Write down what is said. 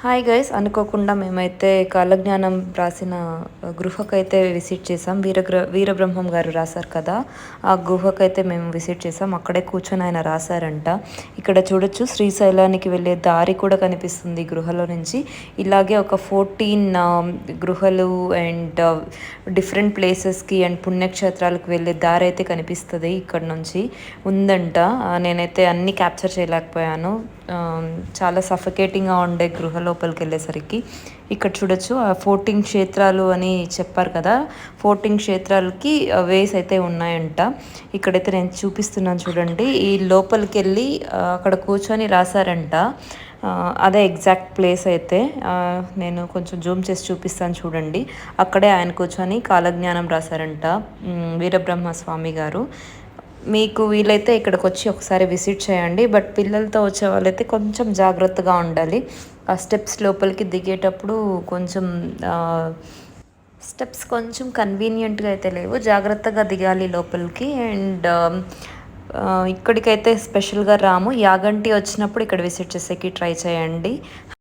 Hi guys అనుకోకుండా మేమైతే కాలజ్ఞానం రాసిన గృహకైతే విజిట్ చేసాం వీరగ్ర వీరబ్రహ్మం గారు రాశారు కదా ఆ గుహకైతే మేము విజిట్ చేసాం అక్కడే కూర్చొని ఆయన రాశారంట. ఇక్కడ చూడొచ్చు శ్రీశైలానికి వెళ్ళే దారి కూడా కనిపిస్తుంది గృహలో నుంచి. ఇలాగే ఒక ఫోర్టీన్ గృహలు అండ్ డిఫరెంట్ ప్లేసెస్కి అండ్ పుణ్యక్షేత్రాలకు వెళ్ళే దారి అయితే కనిపిస్తుంది ఇక్కడ నుంచి. ఉందంట. నేనైతే అన్ని క్యాప్చర్ చేయలేకపోయాను. చాలా సఫకేటింగ్గా ఉండే గృహ లోపలికి వెళ్ళేసరికి ఇక్కడ చూడొచ్చు ఆ ఫోర్టీన్ క్షేత్రాలు అని చెప్పారు కదా ఫోర్టీన్ క్షేత్రాలకి వేస్ అయితే ఉన్నాయంట. ఇక్కడైతే నేను చూపిస్తున్నాను చూడండి. ఈ లోపలికి వెళ్ళి అక్కడ కూర్చొని రాశారంట. అదే ఎగ్జాక్ట్ ప్లేస్ అయితే. నేను కొంచెం జూమ్ చేసి చూపిస్తాను చూడండి. అక్కడే ఆయన కూర్చొని కాలజ్ఞానం రాశారంట వీరబ్రహ్మ స్వామి గారు. మీకు వీలైతే ఇక్కడికి వచ్చి ఒకసారి విజిట్ చేయండి. బట్ పిల్లలతో వచ్చే వాళ్ళైతే కొంచెం జాగ్రత్తగా ఉండాలి. ఆ స్టెప్స్ లోపలికి దిగేటప్పుడు కొంచెం స్టెప్స్ కొంచెం కన్వీనియంట్గా అయితే లేవు. జాగ్రత్తగా దిగాలి లోపలికి. అండ్ ఇక్కడికైతే స్పెషల్గా రాము. యాగంటి వచ్చినప్పుడు ఇక్కడ విజిట్ చేసేకి ట్రై చేయండి.